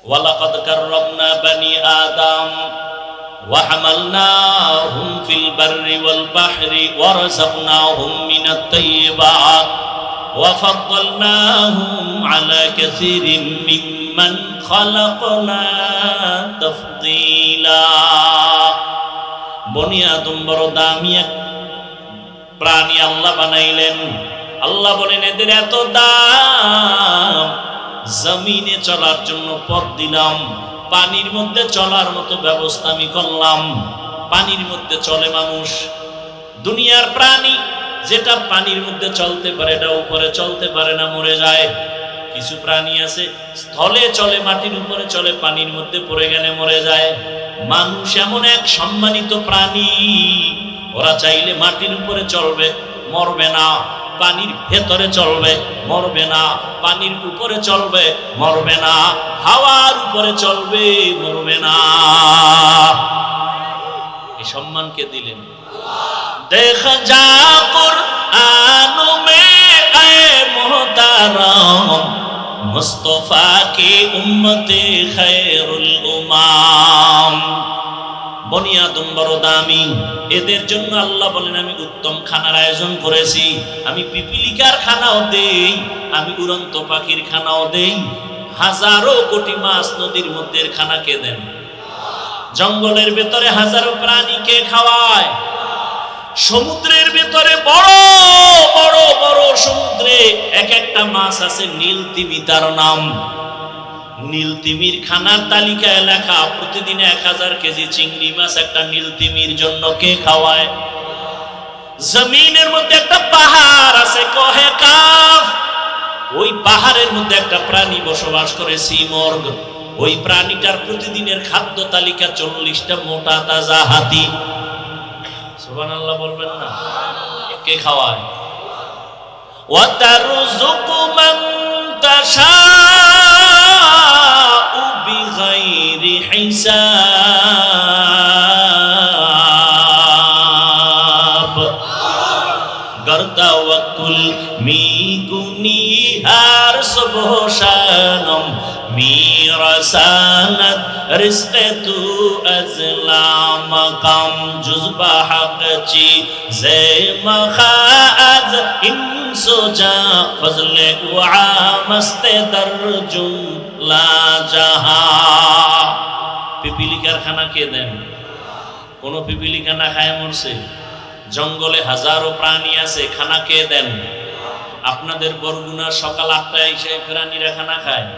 ওয়ালাকাদ কাররামনা বানি আদম ওয়া হামালনাহুম ফিল বাররি ওয়াল বাহরি ওয়া রাযাকনাহুম মিনাত তাইয়্যিবাত ওয়া ফাদ্দালনাহুম আলা কাসীরিম বনি প্রাণী আল্লাহ বানাইলেন। আল্লাহ বলেন, এদের এত দাম জমিনে চলার জন্য পথ দিলাম, পানির মধ্যে চলার মতো ব্যবস্থা আমি করলাম। পানির মধ্যে চলে মানুষ। দুনিয়ার প্রাণী যেটা পানির মধ্যে চলতে পারে, এটা উপরে চলতে পারে না, মরে যায়। কিছু প্রাণী আছে, স্থলে চলে, মাটির উপরে চলে, পানির মধ্যে পড়ে গেলে মরে যায়। মানুষ এমন এক সম্মানিত প্রাণী, ওরা চাইলে মাটির উপরে চলবে, মরবে না। পানির ভেতরে চলবে, মরবে না। পানির উপরে চলবে, মরবে না। হাওয়ার উপরে চলবে, মরবে না। এই সম্মানকে দিলেন? দেখ আনো মুস্তফা কে উম্মতে খৈরুল উমাম। বনি আদম বড় দামি। এদের জন্য আল্লাহ বলেন, আমি উত্তম খানার আয়োজন করেছি। আমি পিপিলিকার খানাও দেই, আমি উড়ন্ত পাখির খানাও দেই। হাজারো কোটি মাছ নদীর মধ্যে খানা কে দেন? জঙ্গলের ভেতরে হাজারো প্রাণীকে খাওয়ায়? সমুদ্রের ভেতরে বড় বড় বড় সমুদ্রে এক একটা মাছ আছে নীল তিমি তার নাম। নীল তিমির খানার তালিকায় লেখা, প্রতিদিন এক হাজার কেজি চিংড়ি মাছ একটা নীল তিমির জন্য কে খাওয়ায়? জমিনের মধ্যে একটা পাহাড় আছে, কহে কাফ। ওই পাহাড়ের মধ্যে একটা প্রাণী বসবাস করে সিমর্গ ওই প্রাণীটার প্রতিদিনের খাদ্য তালিকা চল্লিশটা মোটা তাজা হাতি। সোহান আল্লাহ বলবেন না? কে খাওয়ায়? ও তার জুকুমান তাশা। الحساب قرطا وقت রিস্ক তু আজলা মকাম জুজবা হক চি জে মখাজ ইনসো যা ফজলে ওয়া মস্তে দরজুম লা জাহা পিপিলিকার খানা কে দেন কোন পিপিলিকা না খায় মরছে জঙ্গলে হাজারো প্রাণী আছে খানা কে দেন আপনাদের বরগুনা সকাল আটটায় এসে প্রাণীরা খানা খায়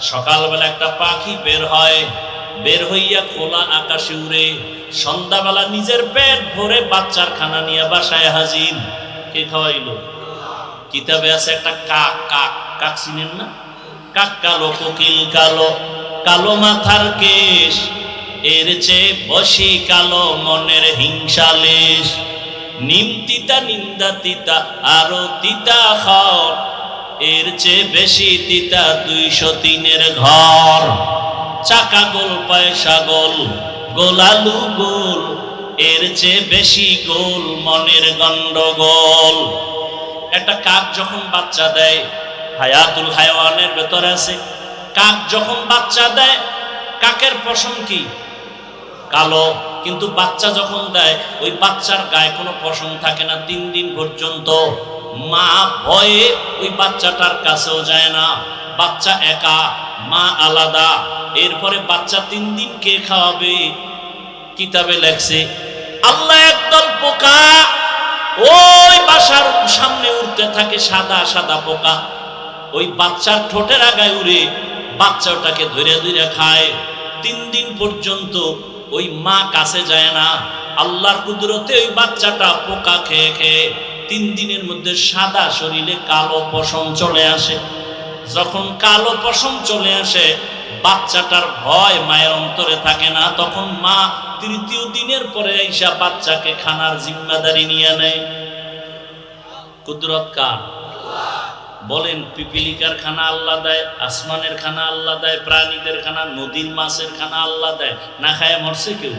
সকালবেলা একটা পাখি বের হয়, বের হইয়া খোলা আকাশে উড়ে, সন্ধ্যাবেলা নিজের পেট ভরে বাচ্চার খানা নিয়ে বাসায় হাজির। কে খাওয়াইলো? কিতাবে আছে একটা কাক কাক কাক চিনেন না? কাক কালো, কোকিল কালো কালো মাথার কেশ, এর চেয়ে বসি কালো মনের হিংসালেশ নিম তিতা নিন্দা তিতা, আরও তিতা খর এর চেয়ে বেশি তিতা দুইশো তিনের ঘর। চাকা গোল, পয়সা গোল, গোলালু গোল, এর চেয়ে বেশি গোল মনের গন্ডগোল। একটা কাক যখন বাচ্চা দেয়, হায়াতুল হায়াওয়ানের ভেতরে আছে। কাক যখন বাচ্চা দেয়, কাকের পশম কি? কালো। কিন্তু বাচ্চা যখন দেয়, ওই বাচ্চার গায়ে কোনো পশম থাকে না তিন দিন পর্যন্ত। মা ভয়ে ওই বাচ্চাটার কাছেও যায় না। বাচ্চা একা, মা আলাদা। এরপরে বাচ্চা তিন দিন কে খাওয়াবে? কিতাবে লেখছে, আল্লাহ একদল পোকা। ওই বাসার সামনে উঠতে থাকে সাদা সাদা পোকা। ওই বাচ্চার ঠোঁটের আগায় উড়ে বাচ্চা ওটাকে ধরে ধরে খায়। তিন দিন পর্যন্ত ওই মা কাছে যায় না। আল্লাহর কুদরতে ওই বাচ্চাটা পোকা খেয়ে খেয়ে তিন দিনের মধ্যে সাদা শরীরে কালো পশম চলে আসে। যখন কালো পশম চলে আসে, বাচ্চাটার ভয় মায়ের অন্তরে থাকে না। তখন মা তৃতীয় দিনের পরে আইসা বাচ্চাকে খানার জিম্মাদারি নিয়ে নেয়। কুদরত কার? বলেন, পিপিলিকার খানা আল্লাহ দেয়, আসমানের খানা আল্লাহ দেয়, প্রাণীদের খানা, নদীর মাছের খানা আল্লাহ দেয়। না খায় মরছে কেউ?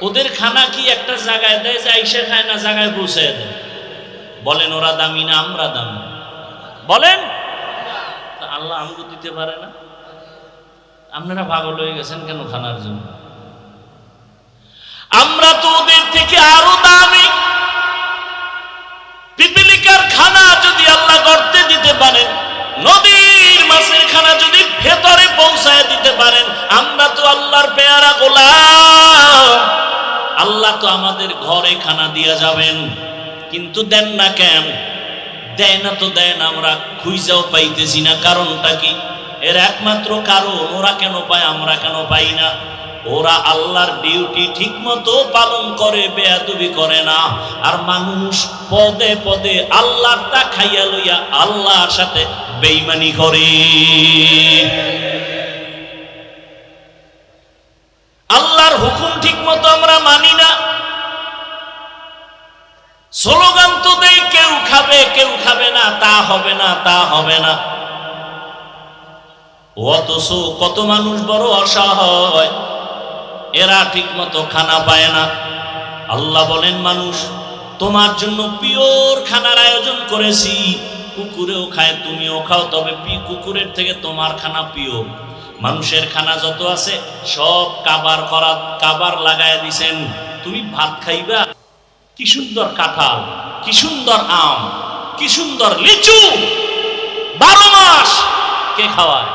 ওদের খানা কি একটা জায়গায় দেয় যে আইসা খায় না, জায়গায় পৌঁছে দেয়? বলেন, ওরা দামি না আমরা দামি? বলেন। আল্লাহ আমগো দিতে পারে না। আপনারা পাগল হয়ে গেছেন কেন খানার জন্য? আমরা তো ওদের থেকে আরও দামি। পিপিলিকার খানা যদি আল্লাহ গর্তে দিতে পারেন, নদীর মাছের খানা যদি ভেতরে পৌঁছায় দিতে পারেন, আমরা তো আল্লাহর পেয়ারা গোলাম। আল্লাহ তো আমাদের ঘরে খানা দিয়া যাবেন। কিন্তু দেন না কেন? দেয় না তো দেয় না, আমরা খুঁজাও পাইতেছি না। কারণটা কি? এর একমাত্র কারণ, ওরা কেন পায়, আমরা কেন পাই না? ওরা আল্লাহর ডিউটি ঠিক মতো পালন করে, বেয়াদবি করে না। আর মানুষ পদে পদে আল্লাহরটা খাইয়া লইয়া আল্লাহর সাথে বেইমানি করে। আল্লাহর হুকুম ঠিক মতো আমরা মানি না। স্লোগান তো দেই কেউ খাবে কেউ খাবে না, তা হবে না, তা হবে না। অথচ কত মানুষ বড় অসহায়, এরা ঠিক মতো খানা পায় না। আল্লাহ বলেন, মানুষ, তোমার জন্য পিওর খানার আয়োজন করেছি। কুকুরেও খায়, তুমিও খাও, তবে পি, কুকুরের থেকে তোমার খানা পিওর মানুষের খানা যত আছে, সব কাবার করা, কাবার লাগায় দিছেন। তুমি ভাত খাইবা? কি সুন্দর কাঁঠাল, কি সুন্দর আম, কি সুন্দর লিচু। বারো মাস কে খাওয়ায়?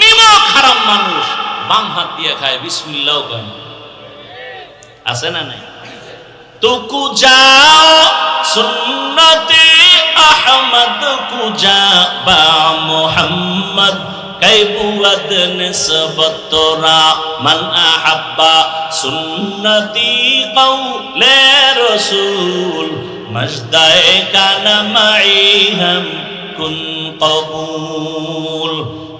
নিমক মানুষ, বাম হাত দিয়ে খায় বিসমিল্লাও কয় আছে না নাই? তো যাও সুন্নতে আহমদ কুজা বা মোহাম্মদ।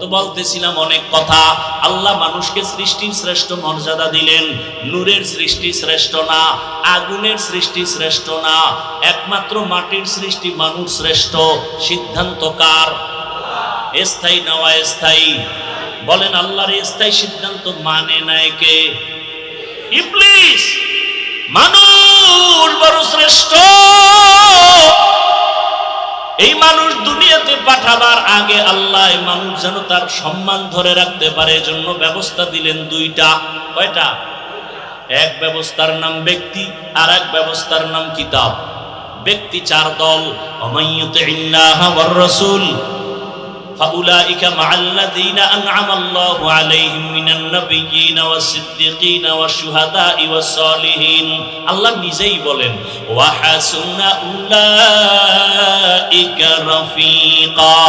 তো বলতেছিলাম অনেক কথা, আল্লাহ মানুষকে সৃষ্টির শ্রেষ্ঠ মর্যাদা দিলেন, নূরের সৃষ্টি শ্রেষ্ঠ না, আগুনের সৃষ্টি শ্রেষ্ঠ না, একমাত্র মাটির সৃষ্টি মানুষ শ্রেষ্ঠ, সিদ্ধান্ত কার? স্থায়ী নেওয়া স্থায়ী বলেন, আল্লাহর স্থায়ী সিদ্ধান্ত মানে নাই কে? ইবলিস, মানুষ বড় শ্রেষ্ঠ। এই মানুষ দুনিয়াতে পাঠাবার আগে আল্লাহ মানুষ যেন তার সম্মান ধরে রাখতে পারে, এজন্য ব্যবস্থা দিলেন দুইটা। কয়টা? এক ব্যবস্থার নাম ব্যক্তি, আর এক ব্যবস্থার নাম কিতাব। ব্যক্তি চার দল। অমাইয়ুতে ইল্লাহ রাসূল। فأولئك مع الذين أنعم الله عليهم من النبيين والصديقين والشهداء والصالحين আল্লাহ নিজেই বলেন وحسن أولئك رفيقا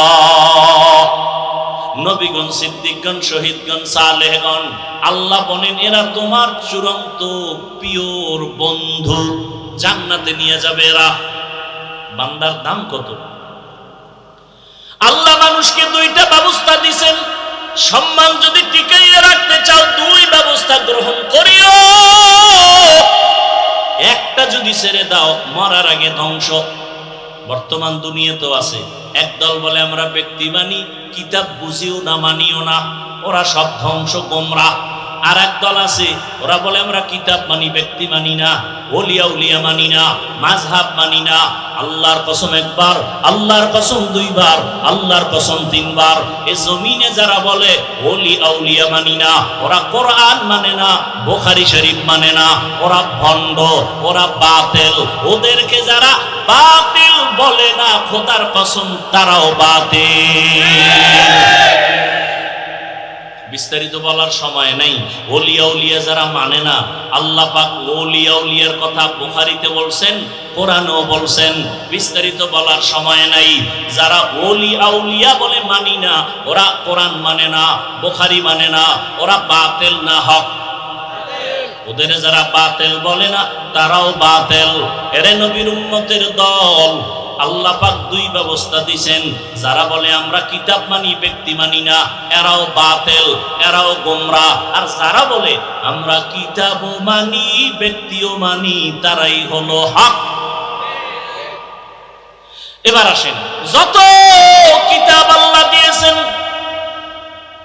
নবীগণ সিদ্দিকগণ শহীদগণ সালেহগণ আল্লাহ বলেন এরা তোমার চূড়ান্ত পিওর বন্ধু জান্নাতে নিয়ে যাবে এরা বান্দার দাম কত আল্লাহ মানুষকে দুইটা ব্যবস্থা দিছেন। সম্মান যদি টিকাইয়ে রাখতে চাও, দুই ব্যবস্থা গ্রহণ করিও। একটা যদি ছেড়ে দাও, মরার আগে ধ্বংস। বর্তমান দুনিয়া তো আছে। একদল বলে, আমরা ব্যক্তি মানি কিতাব বুঝিও না, মানিও না। ওরা সব ধ্বংস গোমরা। আর এক দল আছে, ওরা বলে, আমরা কিতাব মানি, ব্যক্তি মানি না, ওলিয়া উলিয়া মানি না মাঝহাব মানি না, আল্লাহর কসম একবার, আল্লাহর কসম দুইবার, আল্লাহর কসম তিনবার। এ জমিনে যারা বলে ওলি আউলিয়া মানি না, ওরা কোরআন মানে না, বোখারি শরীফ মানে না, ওরা ভণ্ড, ওরা বাতেল। ওদেরকে যারা বাতিল বলে না, খোদার কসম তারাও বাতিল। বিস্তারিত বলার সময় নেই। ওলিয়া উলিয়া যারা মানে না, আল্লাহ পাক ওলিয়া উলিয়ার কথা বুখারিতে বলছেন, কোরআনও বলছেন, বিস্তারিত বলার সময় নাই। যারা ওলি আউলিয়া বলে মানি না, ওরা কোরআন মানে না, বুখারি মানে না, ওরা বাতেল না, হক। ওদের যারা বাতেল বলে না, তারাও বাতেল। এরে নবীর উম্মতের দল আল্লাহ পাক দুই ব্যবস্থা দিছেন। যারা বলে, আমরা কিতাব মানি, ব্যক্তি মানি না, এরাও বাতেল, এরাও গোমরা। আর যারা বলে, আমরা কিতাবও মানি, ব্যক্তিও মানি, তারাই হলো হক। এবার আসেন, যত কিতাব আল্লাহ দিয়েছেন,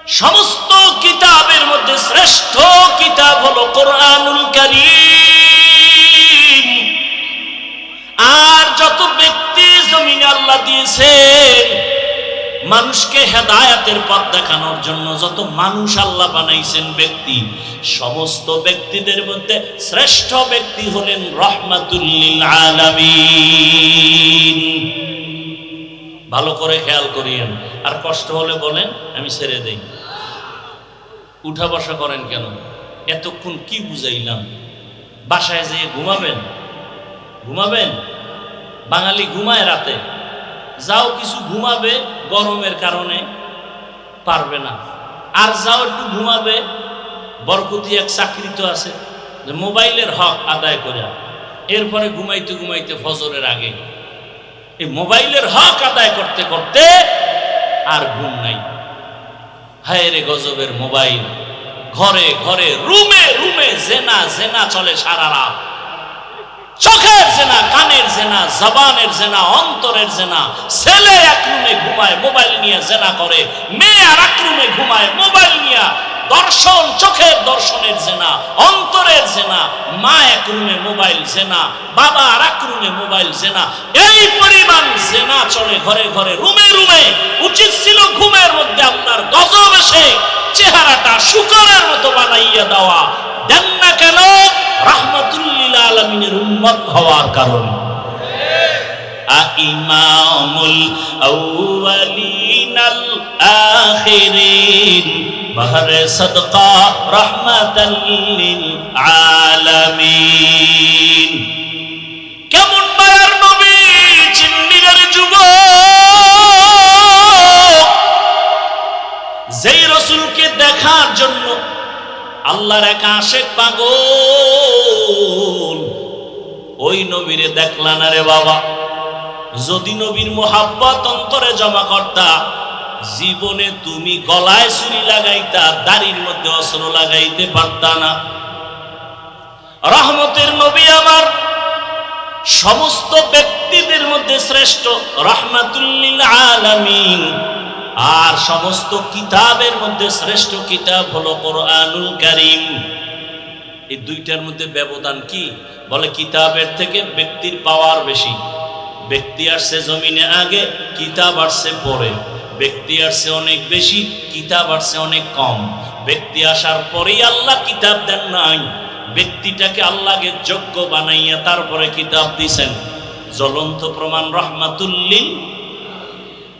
সমস্ত কিতাবের মধ্যে শ্রেষ্ঠ কিতাব হলো কোরআনুল কারীম। আর যত ব্যক্তি জমিনে আল্লাহ দিয়েছেন। মানুষকে হেদায়াতের পথ দেখানোর জন্য যত মানুষ আল্লাহ বানাইছেন ব্যক্তি, সমস্ত ব্যক্তিদের মধ্যে শ্রেষ্ঠ ব্যক্তি হলেন রহমাতুল্লিল আলামিন। ভালো করে খেয়াল করিয়েন। আর কষ্ট হলে বলেন, আমি ছেড়ে দেই। উঠা বসা করেন কেন? এতক্ষণ কি বুঝাইলাম? বাসায় যেয়ে ঘুমাবেন? ঘুমাবেন? বাঙালি ঘুমায় রাতে। যাও কিছু ঘুমাবে গরমের কারণে, পারবে না। আর যাও একটু ঘুমাবে, বরকতি এক চাকরি তো আছে, যে মোবাইলের হক আদায় করে এরপরে ঘুমাইতে ঘুমাইতে ফজরের আগে। এই মোবাইলের হক আদায় করতে করতে আর ঘুম নাই। হায় রে গজবের মোবাইল। ঘরে ঘরে রুমে রুমে জেনা জেনা চলে সারা রাত। চোখের জেনা, কানের জেনা, জবানের জেনা, অন্তরের জেনা। ছেলে এক রুমে ঘুমায়, মোবাইল নিয়ে জেনা করে। মেয়ে আর এক রুমে ঘুমায়, মোবাইল নিয়ে দর্শন, চোখের দর্শনের জেনা, অন্তরের জেনা। মা এক রুমে মোবাইল জেনা, বাবা আর এক রুমে মোবাইল জেনা। এই পরিমাণ জেনা চলে ঘরে ঘরে, রুমে রুমে। উচিত ছিল ঘুমের মধ্যে আপনার গজব এসে চেহারাটা শুকরের মতো বানাইয়া দেওয়া। দেন না কেন? রাহমাতুল্লিল আলমিনের উন্মত হওয়ার কারণ। ইমামুল আউয়ালিনাল আখিরিন। বাহরে সদকা রহমাতাল লিল আলামিন। কেমন মায়ার নবী যুবক আল্লাহর এক আশেক পাগল। ওই নবীরে দেখলা না রে বাবা? যদি নবীর মোহাব্বত অন্তরে জমা করতা, জীবনে তুমি গলায় ছুরি লাগাইতা, দাড়ির মধ্যে অস্ত্র লাগাইতে পারতা না। রহমতের নবী আমার সমস্ত ব্যক্তিদের মধ্যে শ্রেষ্ঠ। রহমাতুল্লিল আলামিন। আর সমস্ত কিতাবের মধ্যে শ্রেষ্ঠ কিতাব হলো কোরআনুল কারীম। এই দুইটার মধ্যে ব্যবধান কি? বলে কিতাবের থেকে ব্যক্তির পাওয়ার বেশি। ব্যক্তি আসছে জমিনে আগে, কিতাব আসছে পরে। ব্যক্তি আসছে অনেক বেশি, কিতাব আসছে অনেক কম। ব্যক্তি আসার পরেই আল্লাহ কিতাব দেন নাই। ব্যক্তিটাকে আল্লাহকে যোগ্য বানাইয়া তারপরে কিতাব দিছেন। জ্বলন্ত প্রমাণ রহমাতুল্লিল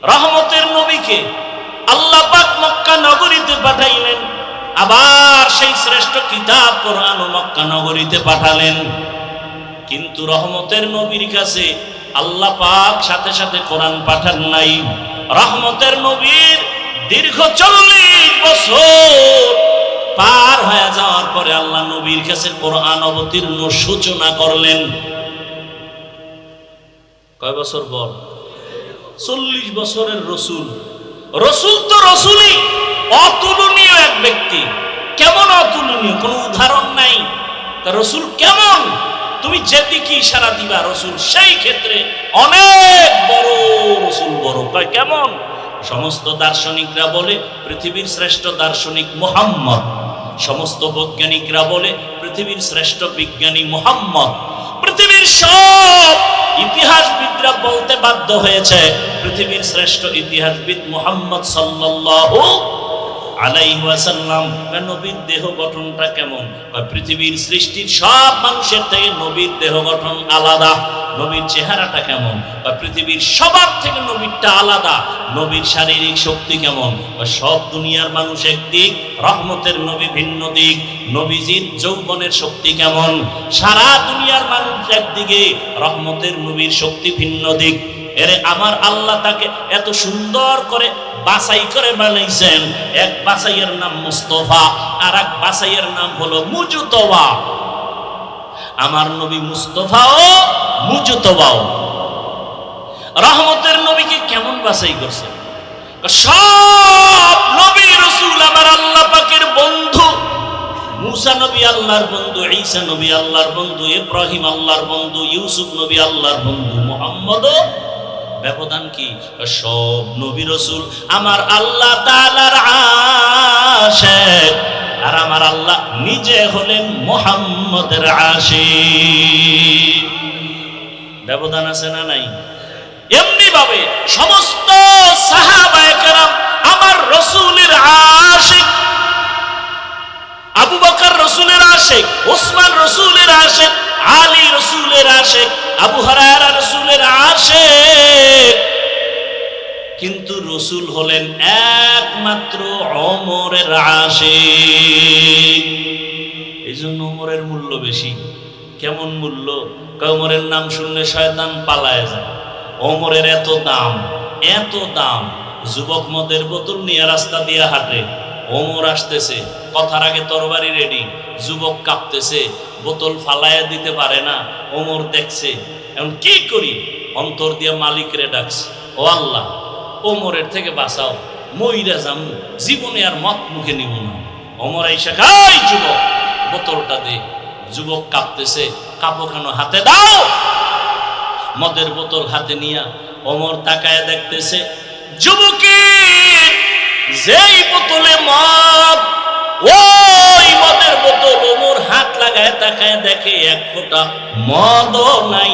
রহমতের নবীকে আল্লাহ পাক মক্কা নগরীতে পাঠাইলেন। আবার সেই শ্রেষ্ঠ কিতাব কোরআন মক্কা নগরীতে পাঠালেন। কিন্তু রহমতের নবীর কাছে আল্লাহ পাক সাথে সাথে কোরআন পাঠান নাই। রহমতের নবীর দীর্ঘ চল্লিশ বছর পার হয়ে যাওয়ার পরে আল্লাহ নবীর কাছে কোরআন অবতীর্ণ সূচনা করলেন। কয় বছর পর? চল্লিশ বছরের রসুল। রসুল তো রসুলই অতুলনীয় এক ব্যক্তি। কেমন অতুলনীয়? কোনো উদাহরণ নাই। তা রসুল কেমন? তুমি যেদিকে ইশারা দিবা, রসুল সেই ক্ষেত্রে অনেক বড় রসুল বড়। কয়, কেমন? সমস্ত দার্শনিকরা বলে, পৃথিবীর শ্রেষ্ঠ দার্শনিক মোহাম্মদ। সমস্ত বৈজ্ঞানিকরা বলে, পৃথিবীর শ্রেষ্ঠ বিজ্ঞানী মোহাম্মদ। সব ইতিহাসবিদরা বলতে বাধ্য হয়েছে পৃথিবীর শ্রেষ্ঠ ইতিহাসবিদ মোহাম্মদ সাল্লাল্লাহু আলাইহি ওয়াসাল্লাম বা নবীর দেহ গঠনটা কেমন? বা পৃথিবীর সৃষ্টির সব মানুষের থেকে নবীর দেহ গঠন আলাদা, নবীর চেহারাটা কেমন? বা পৃথিবীর সবার থেকে নবীরটা আলাদা, নবীর শারীরিক শক্তি কেমন? বা সব দুনিয়ার মানুষ একদিক, রহমতের নবী ভিন্ন দিক, নবীজির যৌবনের শক্তি কেমন? সারা দুনিয়ার মানুষ একদিকে, রহমতের নবীর শক্তি ভিন্ন দিক। এরে আমার আল্লাহ তাকে এত সুন্দর করে বাছাই করে বানাইছেন। এক বাছাইয়ের নাম মুস্তফা আর এক বাছাইয়ের নাম হলো মুজুতবা। আমার নবী মুস্তফাও মুজুতবাও। রহমতের নবীকে কেমন বাছাই করছে? সব নবী রসুল আমার আল্লাহ পাকের বন্ধু। মুসা নবী আল্লাহর বন্ধু, ঈসা নবী আল্লাহর বন্ধু, ইব্রাহিম আল্লাহর বন্ধু, ইউসুফ নবী আল্লাহর বন্ধু মোহাম্মদও ব্যবধান কি? সব নবী রসুল আমার আল্লাহ তাআলার আশেক। আর আমার আল্লাহ নিজে হলেন মোহাম্মদের আশিক। ব্যবধান আছে না নাই? এমনি ভাবে সমস্ত সাহাবায়ে আমার রসুলের আশিক। আবু বকর রসুলের আশেক, ওসমান রসুলের আশেক, আলী রসুলের আশেক, আবু হরায়রা কিন্তু রসুল হলেন একমাত্র অমরের আশেক। এই জন্য অমরের মূল্য বেশি। কেমন মূল্য? কমরের নাম শুনলে শয়তান পালায় যায়। অমরের এত দাম এত দাম। যুবক মদের বোতল নিয়ে রাস্তা দিয়ে হাঁটে। ওমর আসতেছে, কথার আগে তরবারি রেডি যুবক কাঁপতেছে, বোতল ফালাইয়া দিতে পারে না। ওমর দেখছে, এখন কি করি? অন্তর দিয়ে মালিকরে ডাকছে, ও আল্লাহ ওমরের থেকে বাঁচাও। মইরা যামু, জীবনে আর মত মুখে নিব না। অমর আইসা খাই, যুবক, বোতলটা দে। যুবক কাঁপতেছে কাপখানো হাতে দাও? মদের বোতল হাতে নিয়া অমর তাকায় দেখতেছে, যুবকে, যেই বোতলে মদ, ওই মদের বোতল ওমর হাত লাগায় তাকায় দেখে এক ফোঁটা মদও নাই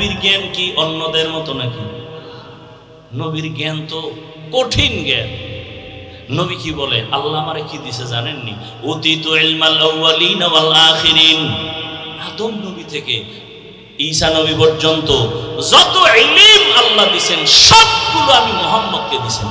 নবীর জ্ঞান কি অন্যদের মতো নাকি? নবীর জ্ঞান তো কঠিন জ্ঞান। নবী কি বলে? আল্লাহ আমারে কি দিছে জানেননি? অতীত আদম নবী থেকে ঈসা নবী পর্যন্ত যত আল্লাহ দিছেন, সবগুলো আমি মোহাম্মদকে দিছেন।